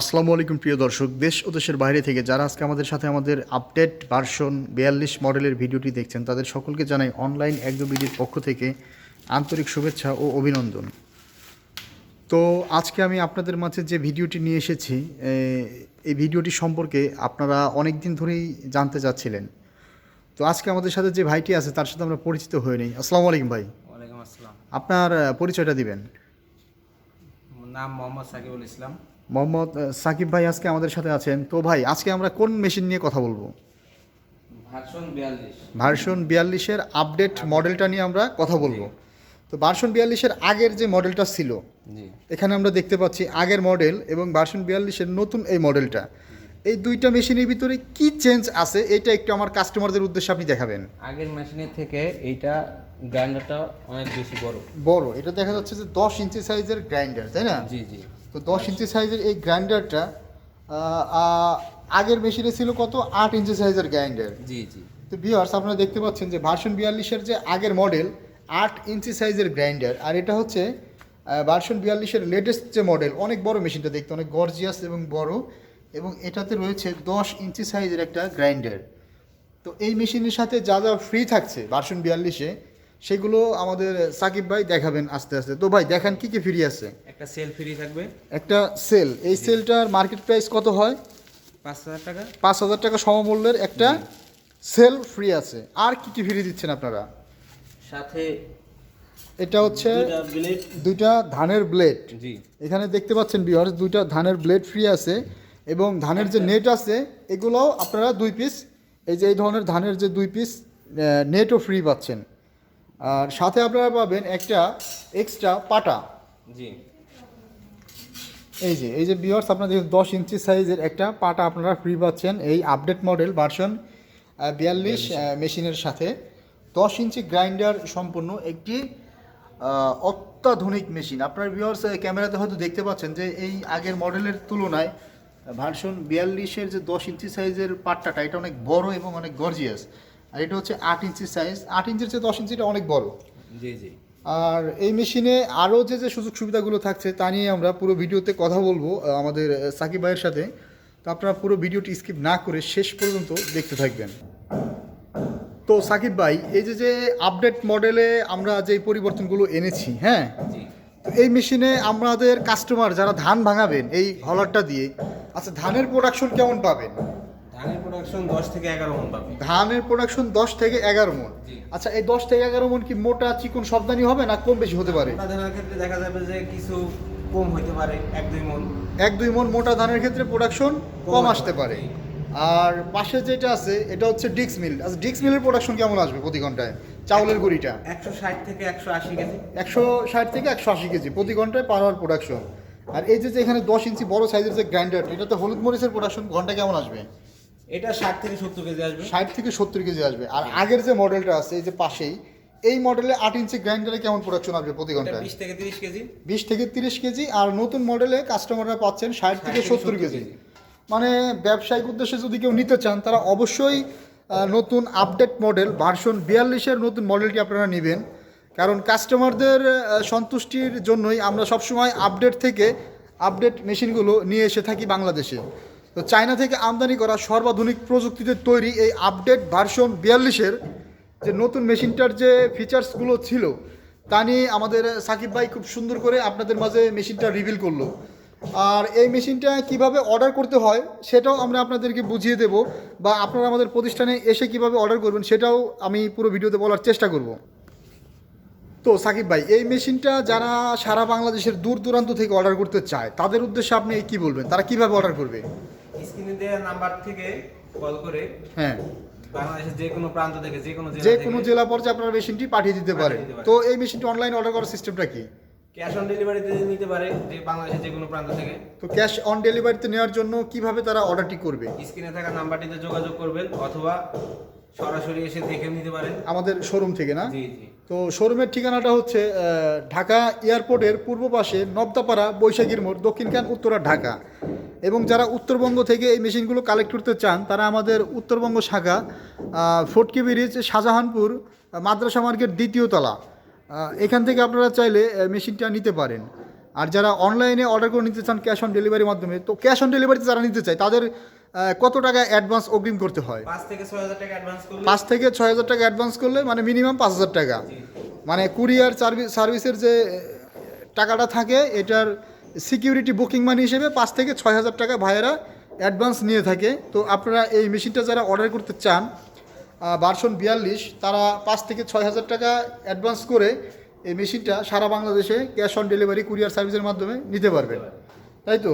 আসসালামু আলাইকুম প্রিয় দর্শক। দেশ ও দেশের বাইরে থেকে যারা আজকে আমাদের সাথে আমাদের আপডেট ভার্সন বিয়াল্লিশ মডেলের ভিডিওটি দেখছেন তাদের সকলকে জানাই অনলাইন একদবিডির পক্ষ থেকে আন্তরিক শুভেচ্ছা ও অভিনন্দন। তো আজকে আমি আপনাদের মাঝে যে ভিডিওটি নিয়ে এসেছি এই ভিডিওটি সম্পর্কে আপনারা অনেক দিন ধরেই জানতে চাচ্ছিলেন। তো আজকে আমাদের সাথে যে ভাইটি আছে তার সাথে আমরা পরিচিত হয়ে নিই। আসসালামু আলাইকুম ভাই। আপনার পরিচয়টা দিবেন। নাম মোহাম্মদ সাকিবুল ইসলাম। মোহাম্মদ সাকিব ভাই আজকে আমাদের সাথে আছেন। তো ভাই আজকে আমরা কোন মেশিন নিয়ে কথা বলব? ভার্সন বিয়াল্লিশ। ভার্সন বিয়াল্লিশের আপডেট মডেলটা নিয়ে আমরা কথা বলব। তো ভার্সন বিয়াল্লিশের আগের যে মডেলটা ছিল এখানে আমরা দেখতে পাচ্ছি আগের মডেল এবং ভার্সন বিয়াল্লিশের নতুন এই মডেলটা এই দুইটা মেশিনের ভিতরে কি চেঞ্জ আছে এটা একটু আমার কাস্টমারদের উদ্দেশ্যে আপনি দেখাবেন। আগের মেশিনের থেকে এইটা গ্রাইন্ডারটা অনেক বেশি বড়। বড় এটা দেখা যাচ্ছে যে দশ ইঞ্চি সাইজের গ্রাইন্ডার তাই না? জি জি। তো দশ ইঞ্চি সাইজের এই গ্রাইন্ডারটা আগের মেশিনে ছিল কত? আট ইঞ্চি সাইজের গ্রাইন্ডার। জি জি। তো ভিউয়ার্স আপনারা দেখতে পাচ্ছেন যে ভার্সন বিয়াল্লিশের যে আগের মডেল আট ইঞ্চি সাইজের গ্রাইন্ডার। আর এটা হচ্ছে ভার্সন বিয়াল্লিশের লেটেস্ট যে মডেল অনেক বড় মেশিনটা দেখতে অনেক গর্জিয়াস এবং বড়। এবং এটাতে রয়েছে দশ ইঞ্চি সাইজের একটা গ্রাইন্ডার। তো এই মেশিনের সাথে যা যা ফ্রি থাকছে ভার্সন বিয়াল্লিশে সেগুলো আমাদের সাকিব ভাই দেখাবেন আস্তে আস্তে। তো ভাই দেখান কি কি ফ্রি আছে? একটা সেল ফ্রি থাকবে। একটা সেল এই সেলটার মার্কেট প্রাইস কত হয়? পাঁচ হাজার টাকা। পাঁচ হাজার টাকা সমমূল্যের একটা সেল ফ্রি আছে। আর কি কি ফ্রি দিচ্ছেন আপনারা? সাথে এটা হচ্ছে দুইটা ধানের ব্লেড জি। এখানে দেখতে পাচ্ছেন বিহার দুইটা ধানের ব্লেড ফ্রি আছে এবং ধানের যে নেট আছে এগুলোও আপনারা দুই পিস এই যে এই ধরনের ধানের যে দুই পিস নেটও ফ্রি পাচ্ছেন। আর সাথে আপনারা পাবেন একটা এক্সট্রা পাটা। জি। এই যে এই যে বিয়ার্স আপনারা দেখুন দশ ইঞ্চি সাইজের একটা পাটা আপনারা ফ্রি পাচ্ছেন। এই আপডেট মডেল ভার্সন বিয়াল্লিশ মেশিনের সাথে। দশ ইঞ্চি গ্রাইন্ডার সম্পূর্ণ একটি অত্যাধুনিক মেশিন আপনার বিয়ার্স ক্যামেরাতে হয়তো দেখতে পাচ্ছেন যে এই আগের মডেলের তুলনায় ভার্সন বিয়াল্লিশের যে দশ ইঞ্চি সাইজের পাট্টাটা এটা অনেক বড় এবং অনেক গর্জিয়াস আর এটা হচ্ছে আট ইঞ্চি সাইজ আট ইঞ্চির চেয়ে দশ ইঞ্চিটা অনেক বড়। জি জি। আর এই মেশিনে আরও যে যে সুযোগ সুবিধাগুলো থাকছে তা নিয়ে আমরা পুরো ভিডিওতে কথা বলব আমাদের সাকিব ভাইয়ের সাথে। তো আপনারা পুরো ভিডিওটি স্কিপ না করে শেষ পর্যন্ত দেখতে থাকবেন। তো সাকিব ভাই এই যে যে আপডেট মডেলে আমরা যে পরিবর্তনগুলো এনেছি হ্যাঁ? তো এই মেশিনে আমাদের কাস্টমার যারা ধান ভাঙাবেন এই হলারটা দিয়ে আচ্ছা ধানের প্রোডাকশন কেমন পাবেন? প্রোডাকশন দশ থেকে এগারো মন পাবে। ধানের প্রোডাকশন দশ থেকে এগারো মন। আচ্ছা এই দশ থেকে এগারো মন কি মোটা চিকন সবদানি হবে না কম বেশি হতে পারে? মোটা ধানের ক্ষেত্রে দেখা যাবে যে কিছু কম হইতে পারে এক দুই মন। এক দুই মন মোটা ধানের ক্ষেত্রে প্রোডাকশন কম আসতে পারে আর পাশে যেটা আছে এটা হচ্ছে ডিক্স মিল। আচ্ছা ডিক্স মিলের প্রোডাকশন কেমন আসবে প্রতি ঘন্টায়? চাউলের গুঁড়িটা? একশো ষাট থেকে একশো আশি কেজি। একশো ষাট থেকে একশো আশি কেজি প্রতি ঘন্টায় পার আওয়ার প্রোডাকশন আর এই যে যে এখানে দশ ইঞ্চি বড় সাইজের যে গ্রাইন্ডার এটাতে হলুদ মরিচের প্রোডাকশন ঘণ্টা কেমন আসবে? এটা ষাট থেকে সত্তর কেজি আসবে। ষাট থেকে সত্তর কেজি আসবে। আর আগের যে মডেলটা আছে এই যে পাশেই এই মডেলে আট ইঞ্চি গ্রাইন্ডারে কেমন প্রোডাকশন আসবে প্রতি ঘন্টায়? বিশ থেকে তিরিশ কেজি। বিশ থেকে তিরিশ কেজি আর নতুন মডেলে কাস্টমাররা পাচ্ছেন ষাট থেকে সত্তর কেজি। কেজি। মানে ব্যবসায়িক উদ্দেশ্যে যদি কেউ নিতে চান তারা অবশ্যই নতুন আপডেট মডেল ভার্সন বিয়াল্লিশের নতুন মডেলটি আপনারা নেবেন। কারণ কাস্টমারদের সন্তুষ্টির জন্যই আমরা সবসময় আপডেট থেকে আপডেট মেশিনগুলো নিয়ে এসে থাকি বাংলাদেশে। তো চায়না থেকে আমদানি করা সর্বাধুনিক প্রযুক্তিতে তৈরি এই আপডেট ভার্সন বিয়াল্লিশের যে নতুন মেশিনটার যে ফিচার্সগুলো ছিল, তা নিয়ে আমাদের সাকিব ভাই খুব সুন্দর করে আপনাদের মাঝে মেশিনটা রিভিল করল। আর এই মেশিনটা কীভাবে অর্ডার করতে হয় সেটাও আমরা আপনাদেরকে বুঝিয়ে দেব বা আপনারা আমাদের প্রতিষ্ঠানে এসে কীভাবে অর্ডার করবেন সেটাও আমি পুরো ভিডিওতে বলার চেষ্টা করব। তো সাকিব ভাই, এই মেশিনটা যারা সারা বাংলাদেশের দূর দূরান্ত থেকে অর্ডার করতে চায়, তাদের উদ্দেশ্যে আপনি কি বলবেন? তারা কীভাবে অর্ডার করবে? স্ক্রিনে দেওয়া নাম্বার থেকে কল করে হ্যাঁ। বাংলাদেশের যে কোনো প্রান্ত থেকে যে কোনো যে কোনো জেলা পর্যায়ে আপনারা মেশিনটি পাঠিয়ে দিতে পারেন। পারেন। তো এই মেশিনটি অনলাইন অর্ডার করার সিস্টেমটা কি? ক্যাশ অন ডেলিভারিতে নিতে পারে যে বাংলাদেশের যে কোনো প্রান্ত থেকে। তো ক্যাশ অন ডেলিভারিতে নেওয়ার জন্য কীভাবে তারা অর্ডারটি করবে? স্ক্রিনে থাকা নাম্বারটিতে যোগাযোগ করবেন অথবা সরাসরি এসে দেখে নিতে পারেন। আমাদের শোরুম থেকে না? জি জি। তো শোরুমের ঠিকানাটা হচ্ছে ঢাকা এয়ারপোর্টের পূর্ব পাশে নবদাপাড়া বৈশাখীর মোড় দক্ষিণখান উত্তরা ঢাকা। এবং যারা উত্তরবঙ্গ থেকে এই মেশিনগুলো কালেক্ট করতে চান তারা আমাদের উত্তরবঙ্গ শাখা ফটকি ব্রিজ শাহজাহানপুর মাদ্রাসা মার্কেট দ্বিতীয় তলা। এখান থেকে আপনারা চাইলে মেশিনটা নিতে পারেন। আর যারা অনলাইনে অর্ডার করে নিতে চান ক্যাশ অন ডেলিভারির মাধ্যমে তো ক্যাশ অন ডেলিভারিতে যারা নিতে চায় তাদের কত টাকা অ্যাডভান্স অগ্রিম করতে হয়? পাঁচ থেকে ছয় হাজার টাকা অ্যাডভান্স করলে পাঁচ থেকে ছয় হাজার টাকা অ্যাডভান্স করলে মানে মিনিমাম পাঁচ হাজার টাকা। মানে কুরিয়ার সার্ভিসের যে টাকাটা থাকে এটার সিকিউরিটি বুকিং মানি হিসেবে পাঁচ থেকে ছয় হাজার টাকা ভাইয়েরা অ্যাডভান্স নিয়ে থাকে। তো আপনারা এই মেশিনটা যারা অর্ডার করতে চান বারশন বিয়াল্লিশ, তারা পাঁচ থেকে ছয় হাজার টাকা অ্যাডভান্স করে এই মেশিনটা সারা বাংলাদেশে ক্যাশ অন ডেলিভারি, কুরিয়ার সার্ভিসের মাধ্যমে নিতে পারবেন। তাই তো?